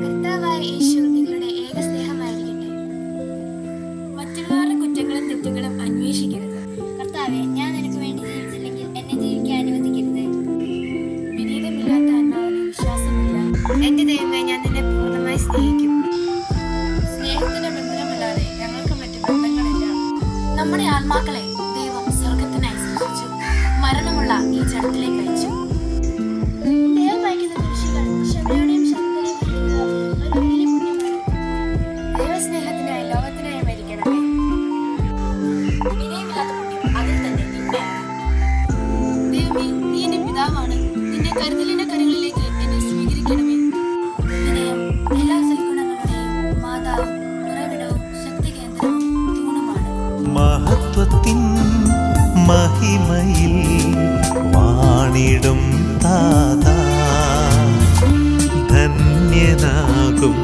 കർത്താവായ യേശു നിങ്ങളുടെ ഏക സ്നേഹമായിരിക്കട്ടെ. മറ്റുള്ളവരുടെ കുറ്റങ്ങളും തെറ്റുകളും അന്വേഷിക്കരുത്. കർത്താവെ ഞാൻ നിനക്ക് വേണ്ടി എന്നെ ജീവിക്കാൻ എന്റെ ദൈവമേ നമ്മുടെ ആത്മാക്കളെ ദൈവം സ്വർഗത്തിനായി സൃഷ്ടിച്ചു മരണമുള്ള ഈ ജഡത്തിലേക്ക് അയച്ചു ദൈവം. ദൈവസ്നേഹത്തിനായി ലോകത്തിനായി മരിക്കണമേ. ദൈവമേ, നീ എന്റെ പിതാവാണ്. നിന്റെ കരുതലിന്റെ കരങ്ങളിലേക്ക് മഹത്വത്തിൻ മഹിമയിൽ വാണിടും താതാ ധന്യനാകും